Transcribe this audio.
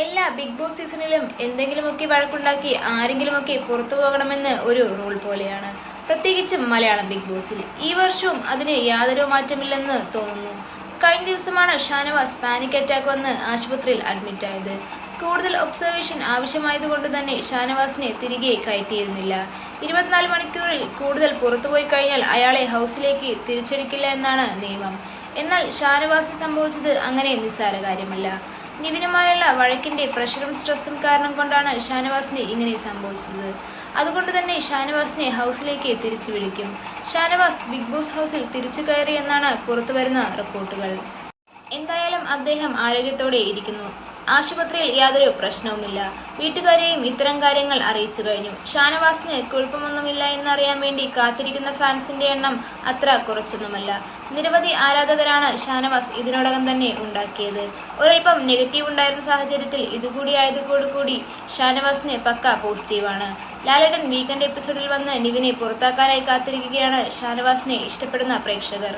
എല്ലാ big boss സീസണിലും എന്തെങ്കിലുമൊക്കെ വഴക്കുണ്ടാക്കി ആരെങ്കിലുമൊക്കെ പുറത്തു പോകണമെന്ന് ഒരു റൂൾ പോലെയാണ്. പ്രത്യേകിച്ചും മലയാളം ബിഗ് ബോസിൽ. ഈ വർഷവും അതിന് യാതൊരു മാറ്റമില്ലെന്ന് തോന്നുന്നു. കഴിഞ്ഞ ദിവസമാണ് ഷാനവാസ് പാനിക് അറ്റാക്ക് വന്ന് ആശുപത്രിയിൽ അഡ്മിറ്റായത് കൂടുതൽ ഒബ്സർവേഷൻ ആവശ്യമായതുകൊണ്ട് തന്നെ ഷാനവാസിനെ തിരികെ കയറ്റിയിരുന്നില്ല. ഇരുപത്തിനാല് മണിക്കൂറിൽ കൂടുതൽ പുറത്തുപോയി കഴിഞ്ഞാൽ അയാളെ ഹൗസിലേക്ക് തിരിച്ചെടുക്കില്ല എന്നാണ് നിയമം. എന്നാൽ ഷാനവാസിന് സംഭവിച്ചത് അങ്ങനെ നിസ്സാര കാര്യമല്ല. നിവിനുമായുള്ള വഴക്കിന്റെ പ്രഷറും സ്ട്രെസ്സും കാരണം കൊണ്ടാണ് ഷാനവാസിന് ഇങ്ങനെ സംഭവിച്ചത്. അതുകൊണ്ട് തന്നെ ഷാനവാസിനെ ഹൗസിലേക്ക് തിരിച്ചു വിളിക്കും. ഷാനവാസ് ബിഗ് ബോസ് ഹൗസിൽ തിരിച്ചു കയറി എന്നാണ് പുറത്തുവരുന്ന റിപ്പോർട്ടുകൾ. എന്തായാലും അദ്ദേഹം ആരോഗ്യത്തോടെ ഇരിക്കുന്നു. ആശുപത്രിയിൽ യാതൊരു പ്രശ്നവുമില്ല. വീട്ടുകാരെയും ഇത്തരം കാര്യങ്ങൾ അറിയിച്ചു കഴിഞ്ഞു. ഷാനവാസിന് കുഴപ്പമൊന്നുമില്ല എന്നറിയാൻ വേണ്ടി കാത്തിരിക്കുന്ന ഫാൻസിന്റെ എണ്ണം അത്ര കുറച്ചൊന്നുമല്ല. നിരവധി ആരാധകരാണ് ഷാനവാസ് ഇതിനോടകം തന്നെ ഉണ്ടാക്കിയത്. ഒരൽപ്പം നെഗറ്റീവ് ഉണ്ടായിരുന്ന സാഹചര്യത്തിൽ ഇതുകൂടി ആയതോടുകൂടി ഷാനവാസിന് പക്ക പോസിറ്റീവാണ്. ലാലേട്ടൻ വീക്കെൻഡ് എപ്പിസോഡിൽ വന്ന് നിവിനെ പുറത്താക്കാനായി കാത്തിരിക്കുകയാണ് ഷാനവാസിനെ ഇഷ്ടപ്പെടുന്ന പ്രേക്ഷകർ.